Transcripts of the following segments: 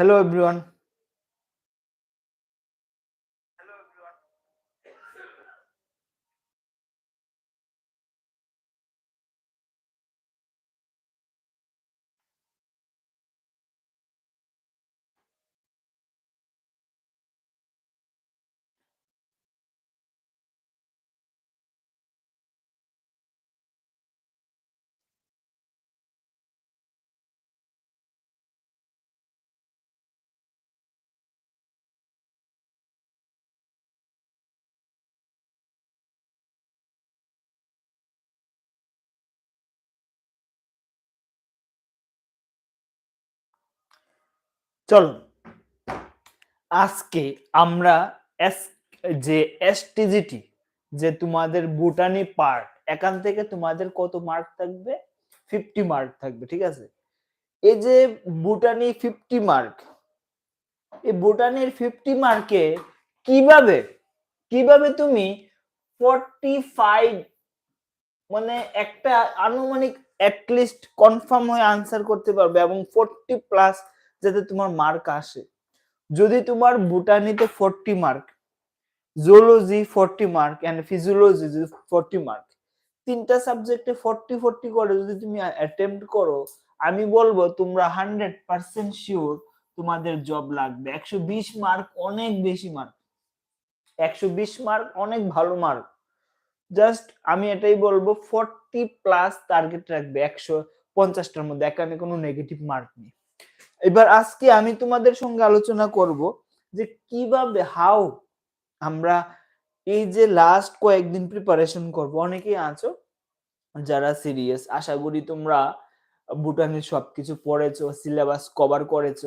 Hello everyone. চলো। আজকে আমরা এস, যে এসটিজিটি যে তোমাদের বুটানি পার্ট এখান থেকে তোমাদের কত মার্ক থাকবে? ফিফটি মার্ক থাকবে, ঠিক আছে? এই যে বুটানি ফিফটি মার্ক এই বুটানির ফিফটি মার্কে কীভাবে কীভাবে তুমি ফর্টি ফাইভ মানে একটা আনুমানিক অ্যাটলিস্ট কনফার্ম হয়ে আনসার করতে পারবে এবং ফোরটি প্লাস যাতে তোমার মার্ক আসে। যদি তোমার বুটানিতে forty mark zoology forty mark and physiology forty mark তিনটা সাবজেক্টে ফোরটি ফোরটি করে যদি তুমি অ্যাটেম্প্ট করো, আমি বলব তোমরা হান্ড্রেড পার্সেন্ট শিওর তোমাদের জব লাগবে। একশো বিশ মার্ক অনেক বেশি মার্ক একশো বিশ মার্ক অনেক ভালো মার্ক জাস্ট আমি এটাই বলব ফোরটি প্লাস টার্গেট রাখবে। একশো পঞ্চাশটার মধ্যে। এখানে কোনো নেগেটিভ মার্ক নেই। এবার আজকে আমি তোমাদের সঙ্গে আলোচনা করব যে কীভাবে হাউ আমরা এই যে লাস্ট কয়েকদিন প্রিপারেশন করব, অনেকেই আছো যারা সিরিয়াস আশা করি তোমরা ভুটানের সবকিছু পড়েছো সিলেবাস কভার করেছ।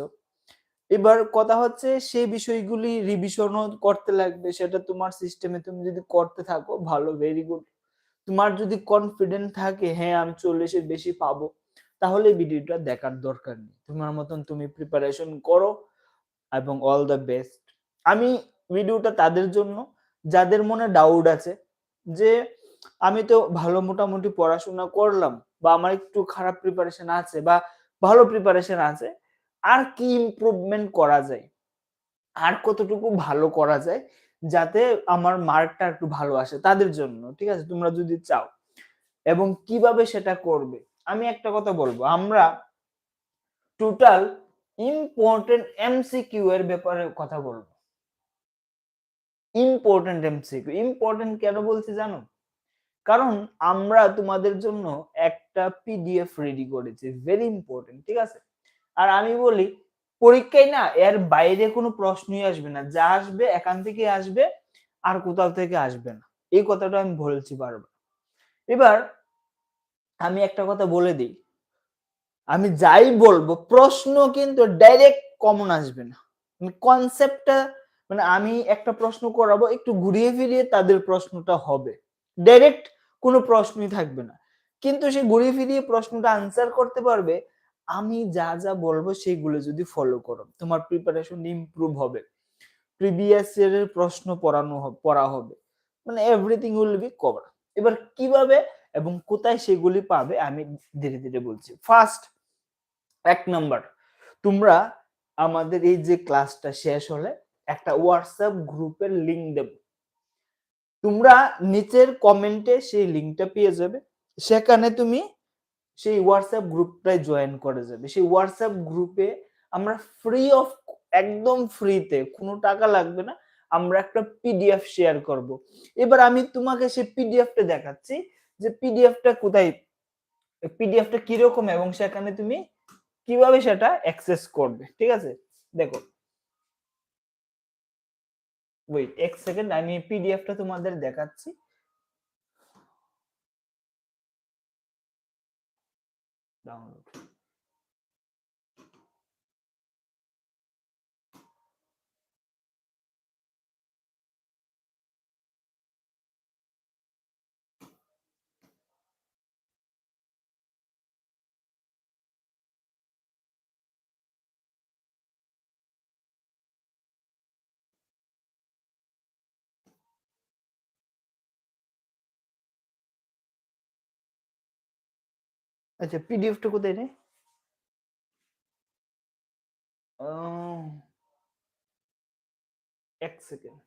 এবার কথা হচ্ছে সেই বিষয়গুলি রিভিশনও করতে লাগবে, সেটা তোমার সিস্টেমে তুমি যদি করতে থাকো, ভালো ভেরি গুড তোমার যদি কনফিডেন্ট থাকে হ্যাঁ আমি চল্লিশের বেশি পাবো। তাহলে ভিডিওটা দেখার দরকার নেই। তোমার মতন তুমি প্রিপারেশন করো এবং অল দ্য বেস্ট আমি ভিডিওটা তাদের জন্য, যাদের মনে ডাউট আছে, যে আমি তো ভালো মোটামুটি পড়াশোনা করলাম বা আমার একটু খারাপ প্রিপারেশন আছে বা ভালো প্রিপারেশন আছে, আর কি ইমপ্রুভমেন্ট করা যায়? আর কতটুকু ভালো করা যায় যাতে আমার মার্কটা একটু ভালো আসে তাদের জন্য, ঠিক আছে? তোমরা যদি চাও। এবং কীভাবে সেটা করবে? আমি একটা কথা বলব, আমরা টোটাল ইম্পর্টেন্ট এমসিকিউ এর ব্যাপারে কথা বলব। ইম্পর্টেন্ট এমসিকিউ ইম্পর্টেন্ট কেন বলছি জানো? কারণ আমরা তোমাদের জন্য একটা পিডিএফ রেডি করেছি ভেরি ইম্পর্টেন্ট ঠিক আছে? আর আমি বলি, পরীক্ষায় না এর বাইরে কোনো প্রশ্নই আসবে না, যা আসবে এখান থেকে আসবে আর কোথাও থেকে আসবে না। এই কথাটা আমি বলছি বারবার। এবার আমি একটা কথা বলে দিই। আমি যাই বলব, প্রশ্ন কিন্তু ডাইরেক্ট কমন আসবে না। কনসেপ্টটা মানে আমি একটা প্রশ্ন করাবো, একটু ঘুরিয়ে ফিরিয়ে তাদের প্রশ্নটা হবে। ডাইরেক্ট কোনো প্রশ্নই থাকবে না। কিন্তু সে ঘুরিয়ে ফিরিয়ে প্রশ্নটা আনসার করতে পারবে, আমি যা যা বলব সেইগুলো যদি ফলো করো, তোমার প্রিপারেশন ইমপ্রুভ হবে। প্রিভিয়াস ইয়ারের প্রশ্ন পড়ানো পড়া হবে। মানে এভরিথিং উইল বি কভার এবার কীভাবে এবং কোথায় সেগুলি পাবে আমি ধীরে ধীরে বলছি। ফার্স্ট এক নাম্বার তোমরা আমাদের এই যে ক্লাসটা শেষ হলে একটা হোয়াটসঅ্যাপ গ্রুপের লিংক দেব। তোমরা নিচের কমেন্টে সেই লিংকটা পেয়ে যাবে। সেখানে তুমি সেই হোয়াটসঅ্যাপ গ্রুপটায় জয়েন করে যাবে। সেই হোয়াটসঅ্যাপ গ্রুপে আমরা ফ্রি অফ একদম ফ্রিতে কোনো টাকা লাগবে না, আমরা একটা পিডিএফ শেয়ার করব। এবার আমি তোমাকে সেই পিডিএফটা দেখাচ্ছি। যে পিডিএফটা কোথায় পিডিএফটা কীরকম এবং সেখানে তুমি কীভাবে সেটা অ্যাক্সেস করবে, ঠিক আছে? দেখো। ওয়েট এক সেকেন্ড আমি পিডিএফটা তোমাদের দেখাচ্ছি। ডাউনলোড আচ্ছা পিডিএফটা কোথায় রে আহ, এক সেকেন্ড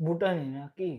ভুটানি নাকি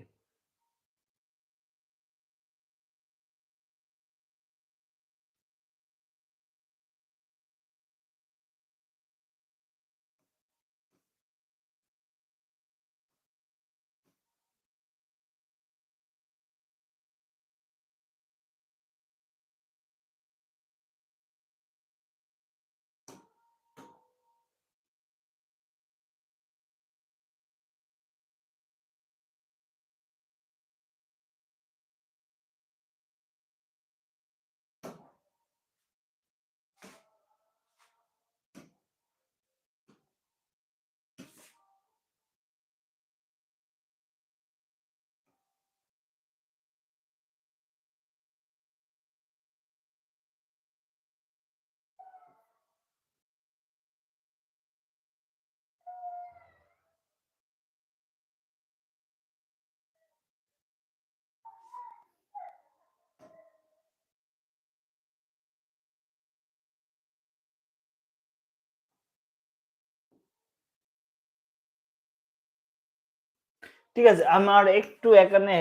ঠিক আছে, আমার একটু এখানে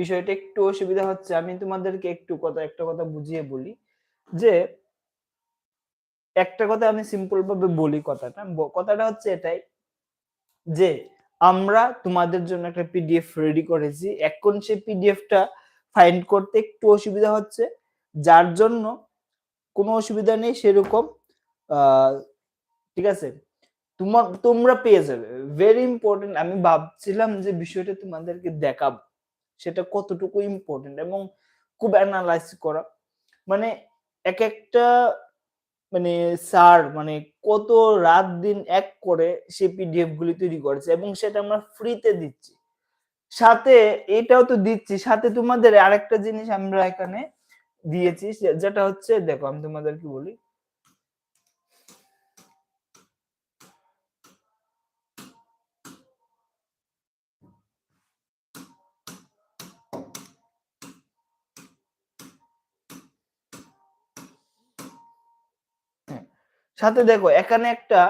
বিষয়টা একটু অসুবিধা হচ্ছে, আমি তোমাদেরকে একটু কথা, একটা কথা বুঝিয়ে বলি যে, একটা কথা আমি সিম্পল ভাবে বলি কথাটা। কথাটা হচ্ছে এটাই যে, আমরা তোমাদের জন্য একটা পিডিএফ রেডি করেছি। এখন সেই পিডিএফটা ফাইন্ড করতে একটু অসুবিধা হচ্ছে, যার জন্য কোনো অসুবিধা নেই সেরকম ঠিক আছে? তোমার তোমরা পেয়ে যাবে। ভেরি ইম্পর্টেন্ট আমি ভাবছিলাম যে বিষয়টা তোমাদেরকে দেখাবো। সেটা কতটুকু ইম্পর্টেন্ট এবং খুব অ্যানালাইজ করা। মানে এক একটা মানে স্যার মানে কত রাত দিন এক করে সে পিডিএফ গুলি তৈরি করেছে এবং সেটা আমরা ফ্রিতে দিচ্ছি। সাথে এটাও তো দিচ্ছি, সাথে তোমাদের আরেকটা জিনিস আমরা এখানে দিয়েছি যেটা হচ্ছে, দেখো আমি তোমাদেরকে বলি হ্যাঁ, সাথে দেখো, এখানে একটা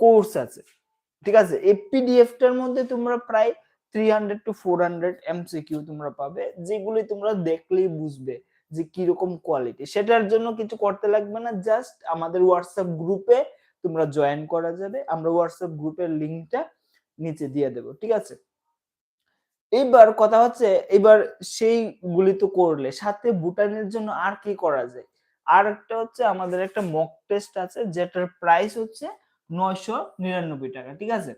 কোর্স আছে, ঠিক আছে? এই পিডিএফটার মধ্যে তোমরা প্রায় three hundred to four hundred MCQ তোমরা পাবে, যেগুলি তোমরা দেখলেই বুঝবে যে কীরকম কোয়ালিটি সেটার জন্য কিছু করতে লাগবে না জাস্ট আমাদের হোয়াটসঅ্যাপ গ্রুপে তোমরা জয়েন করা যাবে, আমরা হোয়াটসঅ্যাপ গ্রুপের লিঙ্কটা নিচে দিয়ে দেবো, ঠিক আছে? এইবার কথা হচ্ছে এবার সেইগুলি তো করলে, সাথে ভুটানের জন্য আর কি করা যায়? আর একটা হচ্ছে আমাদের একটা মক টেস্ট আছে, যেটার প্রাইস হচ্ছে নয়শো নিরানব্বই টাকা, ঠিক আছে?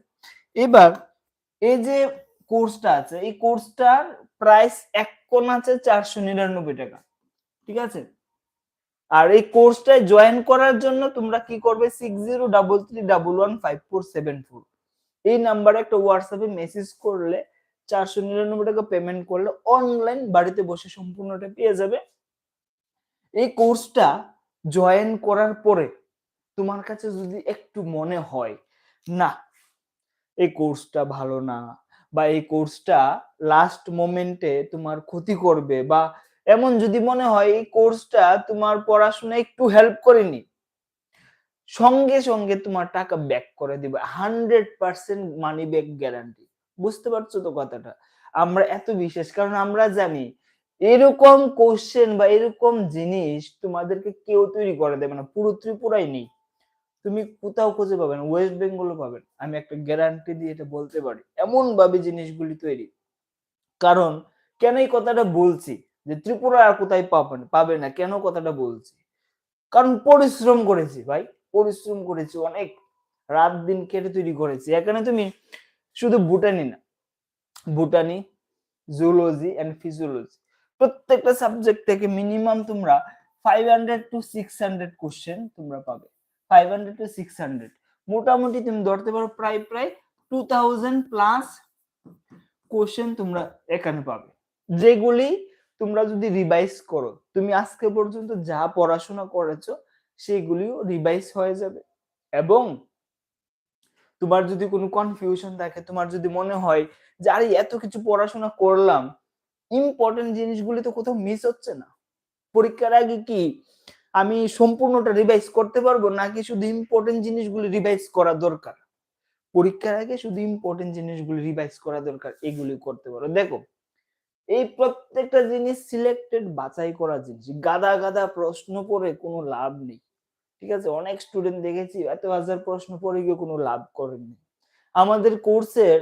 এবার এই যে কোর্সটা আছে, এই কোর্সটার প্রাইস এক কোন আছে চারশো নিরানব্বই টাকা, ঠিক আছে? আর এই কোর্সটায় জয়েন করার জন্য তোমরা কি করবে six zero double three double one five four seven four এই নাম্বারে একটা হোয়াটসঅ্যাপে মেসেজ করলে, চারশো নিরানব্বই টাকা পেমেন্ট করলে অনলাইন বাড়িতে বসে সম্পূর্ণটা পেয়ে যাবে। এই কোর্সটা জয়েন করার পরে তোমার কাছে যদি একটু মনে হয়, না, এই কোর্সটা ভালো না বা এই কোর্সটা লাস্ট মোমেন্টে তোমার ক্ষতি করবে বা এমন যদি মনে হয়, এই কোর্সটা তোমার পড়াশোনা একটু হেল্প করেনি সঙ্গে সঙ্গে তোমার টাকা ব্যাক করে দিবে hundred percent money back guarantee বুঝতে পারছ তো কথাটা? আমরা এত বিশেষ, কারণ আমরা জানি এরকম কোশ্চেন বা এরকম জিনিস তোমাদেরকে কেউ তৈরি করে দেবে না। পুরো ত্রিপুরাই নেই। তুমি কোথাও খুঁজে পাবেন ওয়েস্ট বেঙ্গলও পাবেন আমি একটা গ্যারান্টি দিয়ে এটা বলতে পারি। এমন ভাবে জিনিসগুলি তৈরি। কারণ কেন এই কথাটা বলছি? যে ত্রিপুরা আর কোথায় পাবেন পাবে না, কেন কথাটা বলছি? কারণ পরিশ্রম করেছি ভাই। পরিশ্রম করেছি অনেক। রাত দিন কেটে তৈরি করেছি। এখানে তুমি শুধু ভুটানি না। ভুটানি জুলজি অ্যান্ড ফিজিওলজি প্রত্যেকটা সাবজেক্ট থেকে মিনিমাম তোমরা five hundred to six hundred question তোমরা পাবে। Five hundred to six hundred মোটামুটি তুমি ধরতে পারো প্রায় প্রায় টু থাউজেন্ড প্লাস কোশ্চেন তোমরা এখানে পাবে। যেগুলি তোমরা যদি রিভাইজ করো, তুমি আজকে পর্যন্ত যা পড়াশোনা করেছ সেগুলিও রিভাইজ হয়ে যাবে। এবং তোমার যদি কোনো কনফিউশন থাকে, তোমার যদি মনে হয় যে, আরে, এত কিছু পড়াশোনা করলাম ইম্পর্টেন্ট জিনিসগুলি তো কোথাও মিস হচ্ছে না। পরীক্ষার আগে কি আমি সম্পূর্ণটা রিভাইজ করতে পারব, নাকি শুধু ইম্পর্টেন্ট জিনিসগুলি রিভাইজ করা দরকার? পরীক্ষার আগে শুধু ইম্পর্টেন্ট জিনিসগুলি রিভাইজ করা দরকার, এগুলি করতে পারো। দেখো, এই প্রত্যেকটা জিনিস সিলেক্টেড বাছাই করা জিনিস, গাদা গাদা প্রশ্ন পড়ে কোনো লাভ নেই। ঠিক আছে? অনেক স্টুডেন্ট দেখেছি, এত হাজার প্রশ্ন পড়ে গিয়ে কোনো লাভ করেননি। আমাদের কোর্সের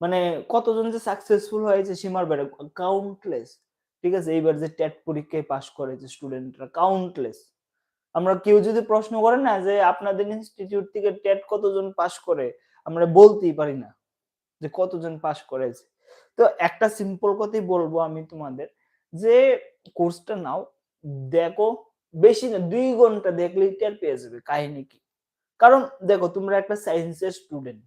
মানে কতজন যে সাকসেসফুল হয়েছে সীমার বাইরে কাউন্টলেস ঠিক আছে? এইবার যে টেট পরীক্ষায় পাশ করেছে স্টুডেন্টরা কাউন্টলেস আমরা কেউ যদি প্রশ্ন করে না যে আপনাদের ইনস্টিটিউট থেকে টেট কতজন পাশ করে, আমরা বলতেই পারি না যে কতজন পাশ করেছে। তো একটা সিম্পল কথাই বলব আমি তোমাদের যে কোর্সটা নাও, দেখো, বেশি না, দুই ঘণ্টা দেখলেই টের পেয়ে যাবে কাহিনী কি। কারণ দেখো, তোমরা একটা সায়েন্সের স্টুডেন্ট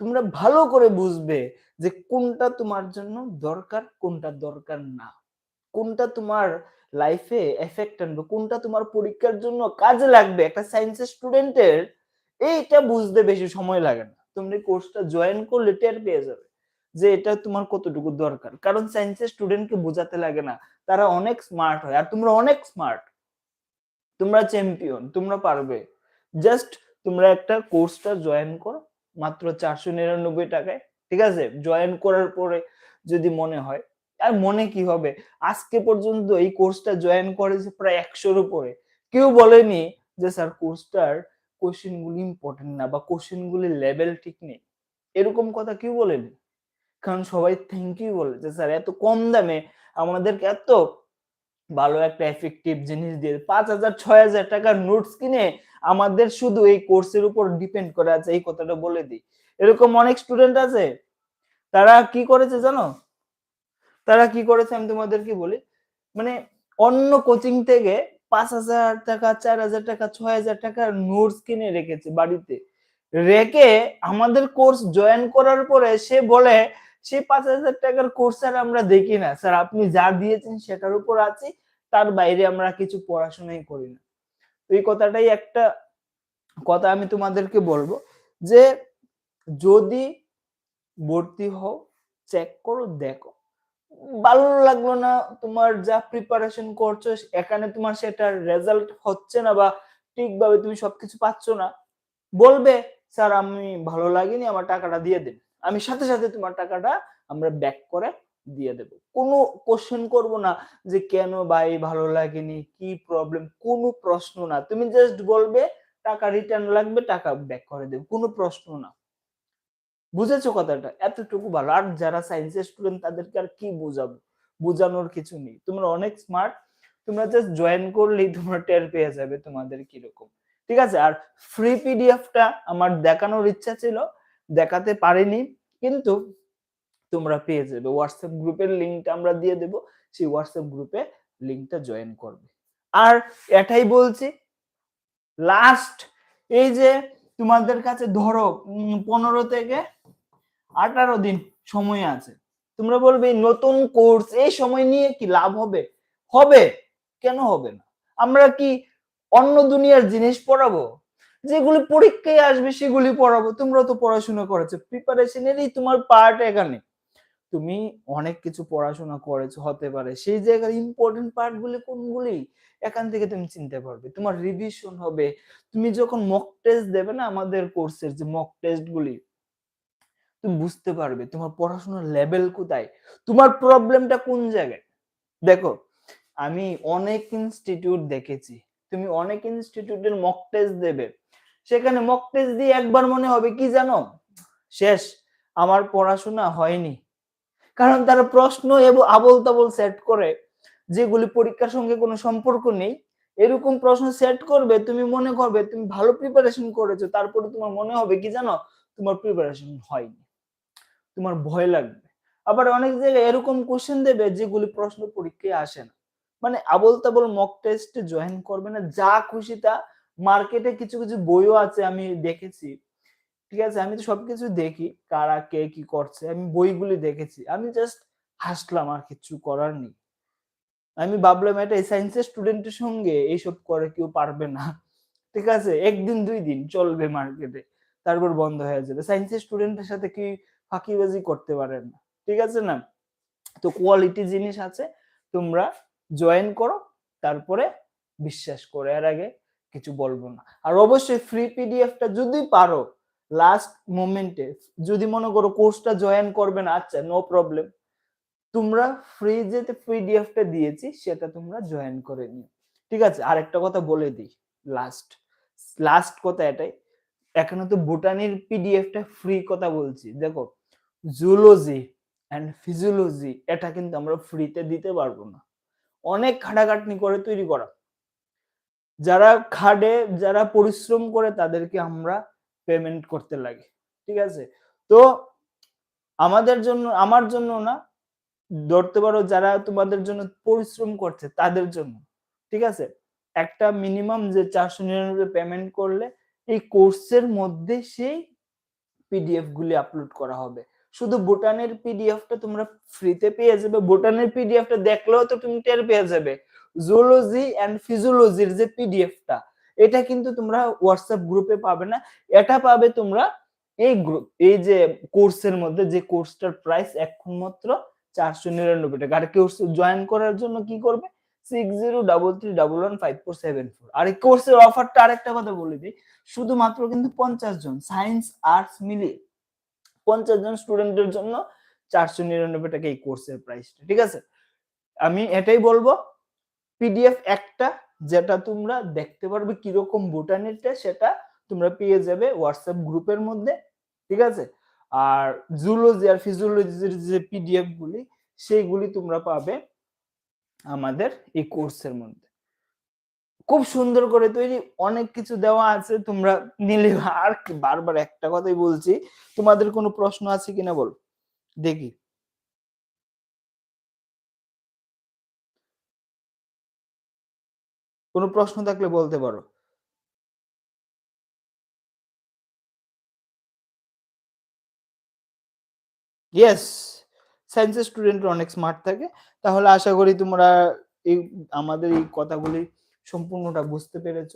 তোমরা ভালো করে বুঝবে যে কোনটা তোমার জন্য দরকার, কোনটা দরকার না। কোনটা তোমার লাইফে এফেক্ট আনবে, কোনটা তোমার পরীক্ষার জন্য কাজে লাগবে। একটা সায়েন্সের স্টুডেন্টের এইটা বুঝতে বেশি সময় লাগে না। তুমি কোর্সটা জয়েন করলে টের পেয়ে যাবে যে এটা তোমার কতটুকু দরকার। কারণ সায়েন্সের স্টুডেন্টকে বোঝাতে লাগে না, তারা অনেক স্মার্ট হয়। আর তোমরা অনেক স্মার্ট তোমরা চ্যাম্পিয়ন তোমরা পারবে। জাস্ট তোমরা একটা কোর্সটা জয়েন করো মাত্র চারশো নিরানব্বই টাকায়, ঠিক আছে? জয়েন করার পরে যদি মনে হয়, আর মনে কি হবে? আজকে পর্যন্ত এই কোর্সটা জয়েন করেছে প্রায় একশোর উপরে। কেউ বলেনি যে, স্যার কোর্সটার কোশ্চেন গুলি ইম্পর্টেন্ট না বা কোশ্চেন গুলির লেভেল ঠিক নেই। এরকম কথা কেউ বলেনি। কারণ সবাই থ্যাংক ইউ বলে যে, স্যার, এত কম দামে আমাদেরকে এত ভালো একটা এফেক্টিভ জিনিস দিয়ে পাঁচ হাজার, ছয় হাজার টাকার নোটস কিনে আমাদের শুধু এই কোর্সের উপর ডিপেন্ড করে আছে, এই কথাটা বলে দিই। এরকম অনেক স্টুডেন্ট আছে, তারা কি করেছে জানো? তারা কি করেছে আমি তোমাদের কি বলি মানে অন্য কোচিং থেকে পাঁচ হাজার টাকা, চার হাজার টাকা, ছয় হাজার টাকার নোটস কিনে রেখেছে বাড়িতে। রেখে আমাদের কোর্স জয়েন করার পরে সে বলে সেই পাঁচ হাজার টাকার কোর্স আর আমরা দেখি না। স্যার আপনি যা দিয়েছেন সেটার উপর আছি, তার বাইরে আমরা কিছু পড়াশোনাই করি না। তো এই কথাটাই একটা কথা আমি তোমাদেরকে বলব যে, যদি ভর্তি হও চেক করো, দেখো। ভালো লাগল না তোমার যা প্রিপারেশন করছ, এখানে তোমার সেটার রেজাল্ট হচ্ছে না বা ঠিকভাবে তুমি সবকিছু পাচ্ছ না, বলবে স্যার আমি ভালো লাগেনি, আমার টাকাটা দিয়ে দিন। আমি সাথে সাথে তোমার টাকাটা আমরা ব্যাক করে দিয়ে দেব। কোনো কোশ্চেন করব না যে কেন ভাই ভালো লাগেনি, কি প্রবলেম কোনো প্রশ্ন না। তুমি জাস্ট বলবে, টাকা রিটার্ন লাগবে, টাকা ব্যাক করে দেব, কোনো প্রশ্ন না। বুঝেছ কথাটা? এতটুকু ভালো। আর যারা সায়েন্সের স্টুডেন্ট তাদেরকে আর কি বোঝাবো? বোঝানোর কিছু নেই। তোমরা অনেক স্মার্ট তোমরা জাস্ট জয়েন করলেই তোমরা টের পেয়ে যাবে তোমাদের কীরকম। ঠিক আছে? আর ফ্রি পিডিএফটা আমার দেখানোর ইচ্ছা ছিল। দেখাতে পারিনি, কিন্তু তোমরা পেয়ে যাবে। হোয়াটসঅ্যাপ গ্রুপের লিঙ্কটা আমরা দিয়ে দেব, সেই হোয়াটসঅ্যাপ গ্রুপে লিঙ্কটা জয়েন করবে। আর এটাই বলছি লাস্ট এই যে তোমাদের কাছে ধরো পনেরো থেকে আঠারো দিন সময় আছে, তোমরা বলবে নতুন কোর্স এই সময় নিয়ে কি লাভ হবে? হবে, কেন হবে না? আমরা কি অন্য দুনিয়ার জিনিস পড়াবো? যেগুলি পরীক্ষায় আসবে সেগুলি পড়াবো। তোমরা তো পড়াশোনা করেছ। প্রিপারেশনেরই তোমার পার্ট এখানে। তুমি অনেক কিছু পড়াশোনা করেছ, হতে পারে। সেই জায়গার ইম্পর্টেন্ট পার্ট গুলি কোনগুলি? এখান থেকে তুমি চিনতে পারবে। তোমার রিভিশন হবে। তুমি যখন মক টেস্ট দেবে না আমাদের কোর্সের যে মক টেস্ট গুলি, তুমি বুঝতে পারবে তোমার পড়াশোনার লেভেল কোথায়। তোমার প্রবলেমটা কোন জায়গায়? দেখো, আমি অনেক ইনস্টিটিউট দেখেছি। তুমি অনেক ইনস্টিটিউটের মক টেস্ট দেবে। সেখানে মক টেস্ট দিয়ে একবার মনে হবে, কি জানো? শেষ, আমার পড়াশোনা হয়নি। কারণ তারা প্রশ্ন এবং আবল তাবল সেট করে, যেগুলি পরীক্ষার সঙ্গে কোনো সম্পর্ক নেই, এরকম প্রশ্ন সেট করবে, তুমি মনে করবে, তুমি ভালো প্রিপারেশন করেছ, তারপরে তোমার মনে হবে, কি জানো? তোমার প্রিপারেশন হয়নি। তোমার ভয় লাগবে। আবার অনেক জায়গায় এরকম কোশ্চেন দেবে, যেগুলি প্রশ্ন পরীক্ষায় আসে না। মানে আবল তাবল মক টেস্ট জয়েন করবে না, যা খুশি তা মার্কেটে কিছু কিছু বইও আছে, আমি দেখেছি। ঠিক আছে, আমি তো সবকিছু দেখি, কারা কে কি করছে, আমি বইগুলি দেখেছি। আমি জাস্ট হাসলাম, আর কিছু করার নেই। আমি ভাবলাম, এটা সায়েন্সের স্টুডেন্টের সঙ্গে এইসব করে কেউ পারবে না। ঠিক আছে, একদিন, দুই দিন চলবে মার্কেটে তারপর বন্ধ হয়ে যাবে। সায়েন্সের স্টুডেন্টের সাথে কি ফাঁকিবাজি করতে পারেন না। ঠিক আছে না? তো কোয়ালিটি জিনিস আছে, তোমরা জয়েন করো, তারপরে বিশ্বাস করে। এর আগে কিছু বলব না। আর অবশ্যই ফ্রি পিডিএফটা যদি পারো লাস্ট মোমেন্টে যদি মনে করো কোর্সটা জয়েন করবে না আচ্ছা নো প্রবলেম তোমরা ফ্রি যেতে পিডিএফটা দিয়েছি, সেটা তোমরা জয়েন করে নিও। ঠিক আছে আর একটা কথা বলে দিই লাস্ট লাস্ট কথা এটাই। এখানে তো ভুটানির পিডিএফটা ফ্রি কথা বলছি। দেখো জুলজি অ্যান্ড ফিজিওলজি এটা কিন্তু আমরা ফ্রিতে দিতে পারব না। অনেক খাটাখাটনি করে তৈরি করা। যারা খাটে, যারা পরিশ্রম করে তাদেরকে আমরা পেমেন্ট করতে লাগে, ঠিক আছে? তো আমাদের জন্য, আমার জন্য না, ধরতে পারো যারা তোমাদের জন্য পরিশ্রম করছে তাদের জন্য, ঠিক আছে? একটা মিনিমাম যে চারশো নিরানব্বই পেমেন্ট করলে এই কোর্সের মধ্যে সেই পিডিএফ গুলি আপলোড করা হবে। শুধু ভুটানের পিডিএফটা তোমরা ফ্রিতে পেয়ে যাবে, ভুটানের পিডিএফটা দেখলেও তো তুমি টের পেয়ে যাবে। জুলজি অ্যান্ড ফিজিওলজির যে পিডিএফটা এটা কিন্তু তোমরা হোয়াটসঅ্যাপ গ্রুপে পাবে না। এটা পাবে তোমরা এই গ্রুপ এই যে কোর্সের মধ্যে, যে কোর্সটার প্রাইস এখন মাত্র চারশো নিরানব্বই টাকা। আর কোর্স জয়েন করার জন্য কি করবে? Six zero double three double one five four seven four আর এই কোর্সের অফারটা আরেকটা কথা বলে দিই, শুধুমাত্র কিন্তু পঞ্চাশ জন সায়েন্স আর্টস মিলিয়ে পঞ্চাশ জন স্টুডেন্টের জন্য চারশো নিরানব্বই টাকা এই কোর্সের প্রাইসটা ঠিক আছে? আমি এটাই বলব। পিডিএফ একটা যেটা তোমরা দেখতে পারবে কীরকম ভুটানেরটা সেটা তোমরা পেয়ে যাবে হোয়াটসঅ্যাপ গ্রুপের মধ্যে, ঠিক আছে? আর জুলজি আর ফিজিওলজির যে পিডিএফ গুলি, সেইগুলি তোমরা পাবে আমাদের এই কোর্সের মধ্যে। খুব সুন্দর করে তৈরি, অনেক কিছু দেওয়া আছে, তোমরা নিলে আর বারবার একটা কথাই বলছি, তোমাদের কোনো প্রশ্ন আছে কিনা বল? দেখি। কোনো প্রশ্ন থাকলে বলতে পারো। ইয়েস সায়েন্সের স্টুডেন্ট অনেক স্মার্ট থাকে। তাহলে আশা করি তোমরা এই, আমাদের এই কথাগুলি সম্পূর্ণটা বুঝতে পেরেছ।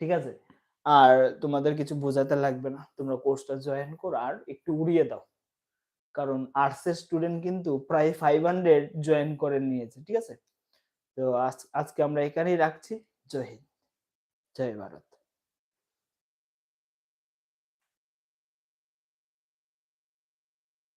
ঠিক আছে? আর তোমাদের কিছু বোঝাতে লাগবে না। তোমরা কোর্সটা জয়েন করো আর একটু উড়িয়ে দাও। কারণ আর্টসের স্টুডেন্ট কিন্তু প্রায় ফাইভ হান্ড্রেড জয়েন করে নিয়েছে। ঠিক আছে? তো আজকে আমরা এখানেই রাখছি। জয় হিন্দ। জয় ভারত।